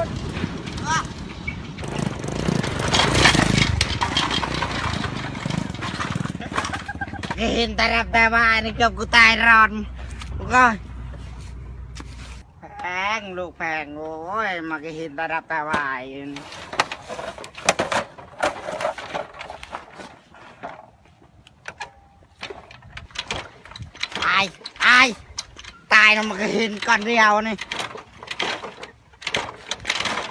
เห็นตารับตาบายนี่เกือบกูตายรอนกูก็แพงลูกแพงโอ้ยมาก็เห็นตารับตาบายตายตายตายนะมันก็เห็นก่อนเดียวนี่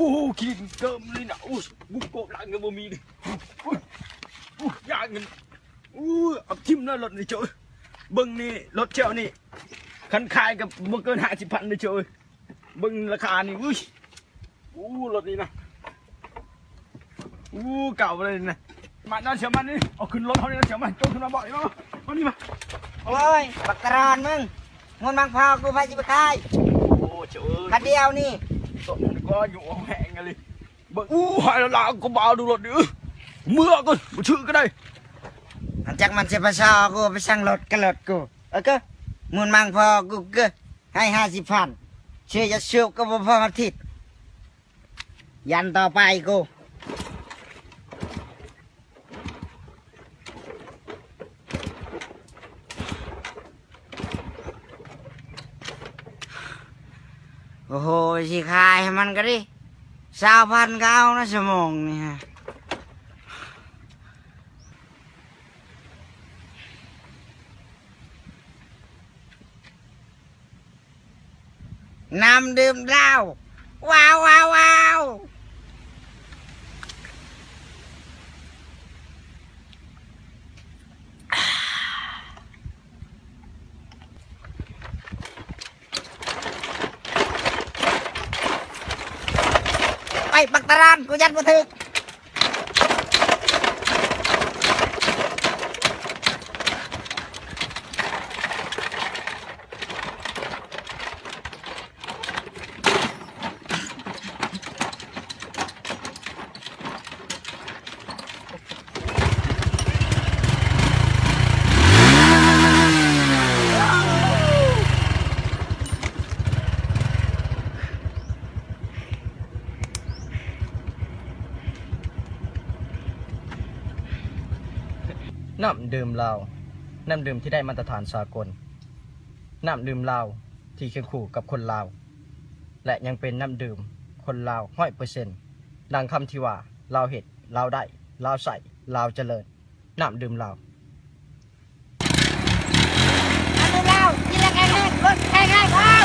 าขี่แล้วอยูเวียนแล้วเข้าไปทิ่มเลยรถเนี่ยดิอู้กบรถมันก็แตกมาเลยดินะเจ้าบูปูกระบี่ก็โอ้ตาหลุดเลยเนี่ยปูขี่เกิมเลยนะอู้บุกกบหลังก็บ่มีดิอู้อู้ยากเงินอู้เอาทิ่มเลยรถนี่เจ้าเอ้ยเบิ่งนี่รถเจ้านี่คันขายกับบ่เกินห้าสิบพันเลยเจ้าเอ้ยเบิ่งราคานี่อุ้ยอู้รถนี่นะอู้เก่าเลยนะมาด้านเฉียวมันนี่เอาขึ้นรถเขาเนี่ยเฉียวมันโจขึ้นมาบ่อยมั้งมานี่มาโอ้ยบักกะรอนมึงมอนมังพอกูไปจิบคายโอ้เจ้าเอ้คัยนเดียวนี่ ก็อยู่แหงกันเลยเบิ่งอู้หายแล้วล่ะก็บ่าวดูรถดิเมื่อก่อนมาชื่อก็ได้อันจักมันจะไปซอกูไปสั่งรถก็รถกูเออก็มอนมังพอกูก็ให้ห้าสิบพันเชื่อจะเชูก็บ่พออาทิตย์ยันต่อไปกู โอ้โหสิขายให้มันก็ดิสาวพันเก้านะสมองนี่ฮะน้ำดื่มเหล้าว้าวว้าวว้าว ไปบักตะร น้ำดื่มลาวน้ำดื่มที่ได้มาตรฐานสากล น้ำดื่มลาวที่เคียงคู่กับคนลาว และยังเป็นน้ำดื่มคนลาวห้อยเปอร์เซ็นต์ดังคำที่ว่าลาวเห็ดลาวได้ลาวใส่ลาวเจริญน้ำดื่มลาวน้ำดื่มลาวกินแล้วแข็งแรงลดแข็งแรงลาว